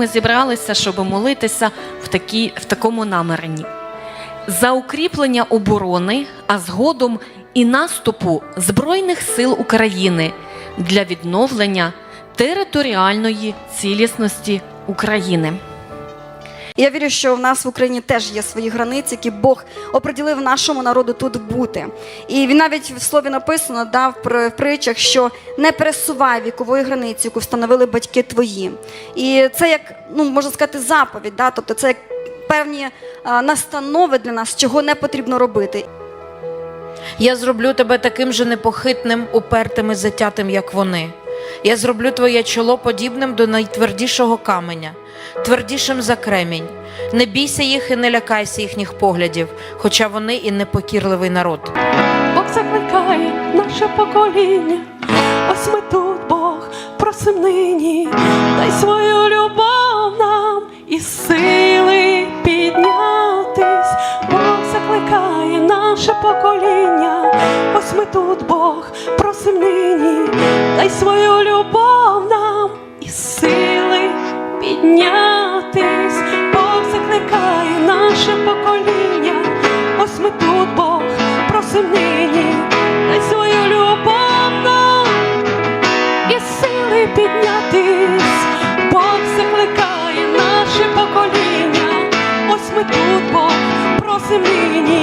ми зібралися, щоб молитися в, такі, в такому намеренні. За укріплення оборони, а згодом і наступу Збройних сил України для відновлення територіальної цілісності України. Я вірю, що в нас в Україні теж є свої границі, які Бог оприділив нашому народу тут бути. І він навіть в слові написано дав в притчах, що не пересувай вікової границі, яку встановили батьки твої. І це як ну можна сказати, заповідь, да? тобто це як певні настанови для нас, чого не потрібно робити. Я зроблю тебе таким же непохитним, упертим і затятим, як вони. Я зроблю твоє чоло подібним до найтвердішого каменя, твердішим за кремінь. Не бійся їх і не лякайся їхніх поглядів, хоча вони і непокірливий народ. Бог закликає наше покоління. Ось ми тут, Бог, просим нині, дай свою любов нам і сили піднятись. Бог закликає наше покоління. Ось ми тут, Бог, просим нині, дай свою любов нам і сили піднятись. Бог закликає наше покоління. Ось ми тут, Бог, просим нині, дай свою любов нам і сили піднятись. Бог закликає наше покоління. Ось ми тут, Бог, просим нині,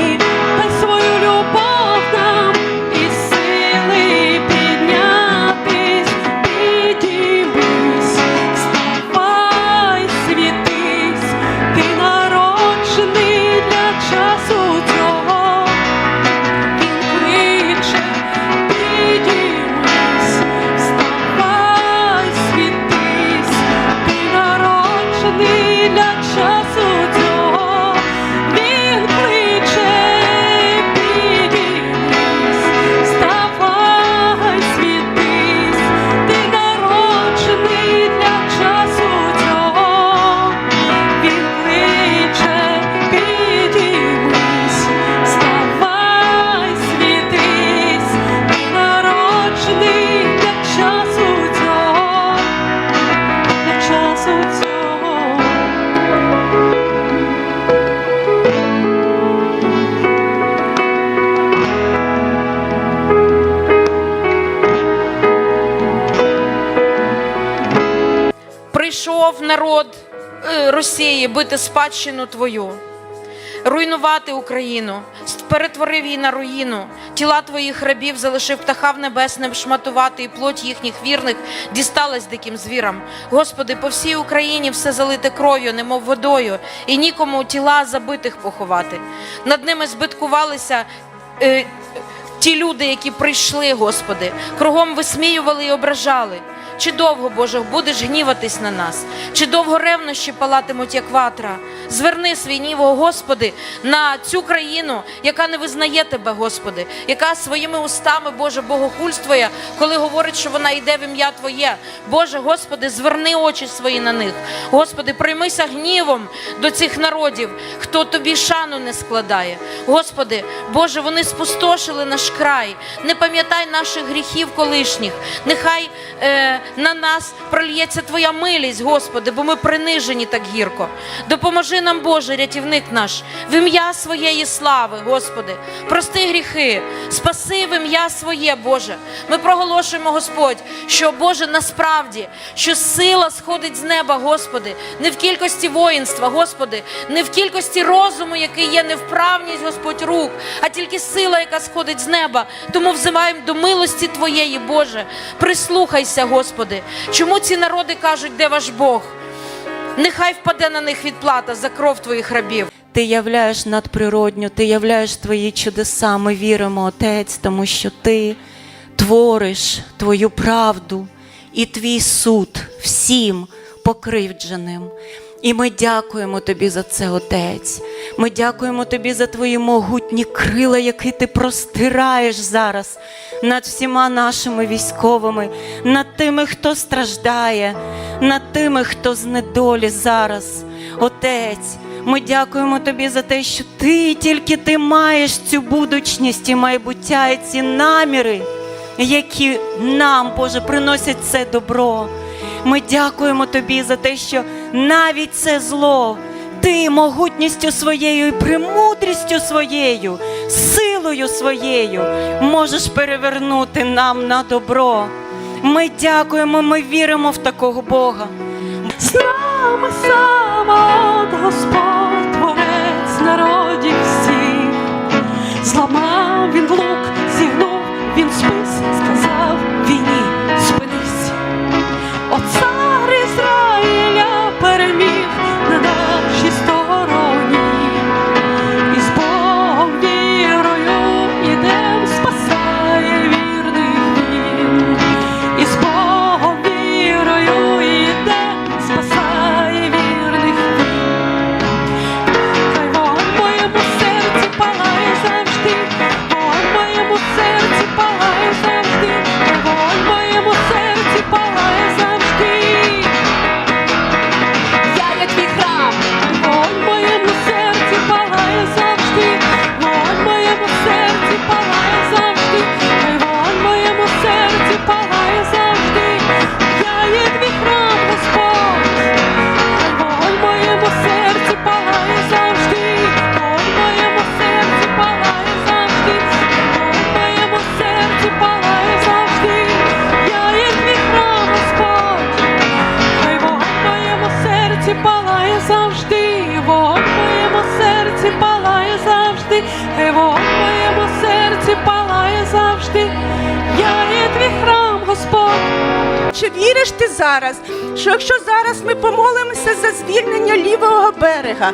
Прийшов народ е, Росії бити спадщину твою, руйнувати Україну, перетворив її на руїну. Тіла твоїх рабів залишив птахав небесним шматувати, і плоть їхніх вірних дісталась диким звірам. Господи, по всій Україні все залите кров'ю, немов водою, і нікому тіла забитих поховати. Над ними збиткувалися. Е, Ті люди, які прийшли, Господи, кругом висміювали і ображали. Чи довго, Боже, будеш гніватись на нас? Чи довго ревнощі палатимуть, як ватра? Зверни свій гнів, о Господи, на цю країну, яка не визнає Тебе, Господи, яка своїми устами, Боже, богохульствує, коли говорить, що вона йде в ім'я Твоє. Боже, Господи, зверни очі свої на них. Господи, приймися гнівом до цих народів, хто тобі шану не складає. Господи, Боже, вони спустошили наш край. Не пам'ятай наших гріхів колишніх. Нехай е, на нас прольється Твоя милість, Господи, бо ми принижені так гірко. Допоможи нам, Боже, рятівник наш, в ім'я своєї слави, Господи, прости гріхи, спаси в ім'я своє, Боже. Ми проголошуємо, Господь, що Боже, насправді, що сила сходить з неба, Господи, не в кількості воїнства, Господи, не в кількості розуму, який є невправність, Господь, рук, а тільки сила, яка сходить з неба. Тому взиваємо до милості Твоєї, Боже. Прислухайся, Господи. Чому ці народи кажуть, де ваш Бог? Нехай впаде на них відплата за кров Твоїх рабів. Ти являєш надприродню, ти являєш твої чудеса. Ми віримо, Отець, тому що ти твориш твою правду і твій суд всім покривдженим. І ми дякуємо тобі за це, Отець. Ми дякуємо тобі за твої могутні крила, які ти простираєш зараз над всіма нашими військовими, над тими, хто страждає, над тими, хто з недолі зараз. Отець, ми дякуємо тобі за те, що ти тільки ти маєш цю будучність і майбуття, і ці наміри, які нам, Боже, приносять це добро. Ми дякуємо тобі за те, що навіть це зло. Ти могутністю своєю і премудрістю своєю, силою своєю можеш перевернути нам на добро. Ми дякуємо, ми віримо в такого Бога. З нами сама Господь, творець народів зараз, що якщо зараз ми помолимося за звільнення лівого берега?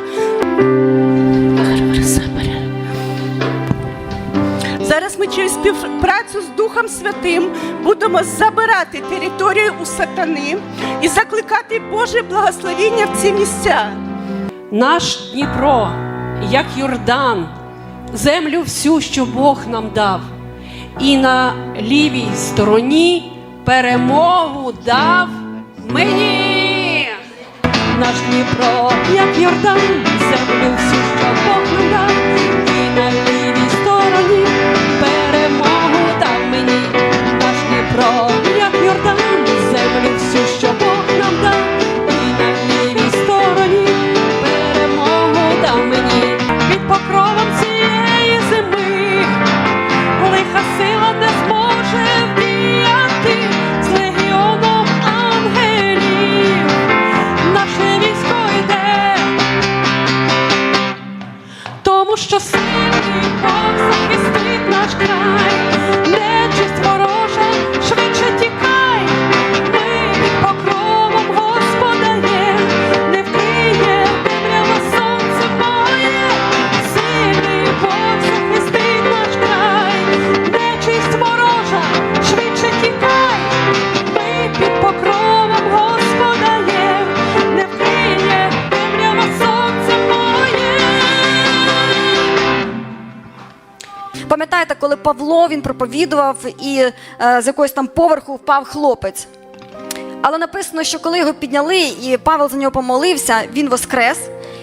Зараз ми через співпрацю з Духом Святим будемо забирати територію у сатани і закликати Боже благословіння в ці місця. Наш Дніпро, як Йордан, землю всю, що Бог нам дав, і на лівій стороні перемогу дав мені. Наш Дніпро, як Йордан, землю всю, що Бог коли Павло він проповідував і е, з якогось там поверху впав хлопець. Але написано, що коли його підняли, і Павел за нього помолився, він воскрес.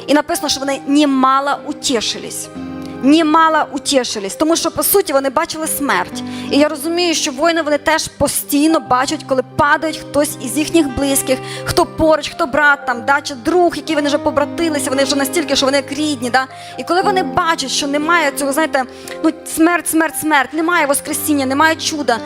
І написано, що вони немало утішились. Німало утішились, тому що по суті вони бачили смерть. І я розумію, що воїни вони теж постійно бачать, коли падають хтось із їхніх близьких, хто поруч, хто брат там, да, чи друг, які вони вже побратилися, вони вже настільки, що вони як рідні. Да? І коли вони бачать, що немає цього, знаєте, ну смерть, смерть, смерть, немає воскресіння, немає чуда.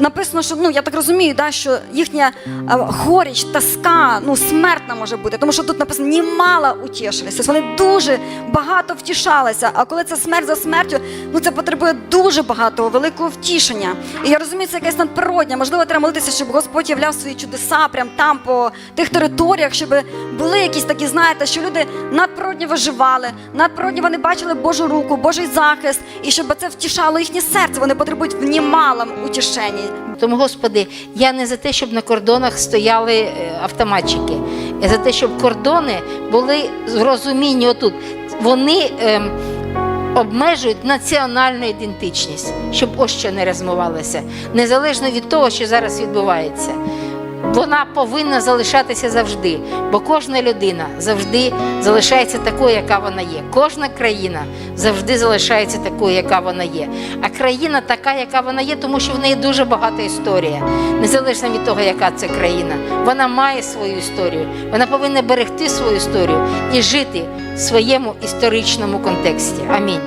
Написано, що ну я так розумію, да, що їхня е, горіч, тоска, ну смертна може бути, тому що тут написано німало утішилися. Вони дуже багато втішалися. А коли це смерть за смертю, ну це потребує дуже багатого великого втішення. І я розумію, це якесь надприродне. Можливо, треба молитися, щоб Господь являв свої чудеса прямо там, по тих територіях, щоб були якісь такі, знаєте, що люди надприродні виживали, надприродні вони бачили Божу руку, Божий захист, і щоб це втішало їхнє серце. Вони потребують в німалому утішенні. Тому, Господи, я не за те, щоб на кордонах стояли е, автоматчики. Я за те, щоб кордони були розумінні отут. Вони ем, обмежують національну ідентичність, щоб ось що не розмивалося, незалежно від того, що зараз відбувається вона повинна залишатися завжди, бо кожна людина завжди залишається такою, яка вона є. Кожна країна завжди залишається такою, яка вона є. А країна така, яка вона є, тому що в неї дуже багата історія, незалежно від того, яка це країна. Вона має свою історію, вона повинна берегти свою історію і жити в своєму історичному контексті. Амінь.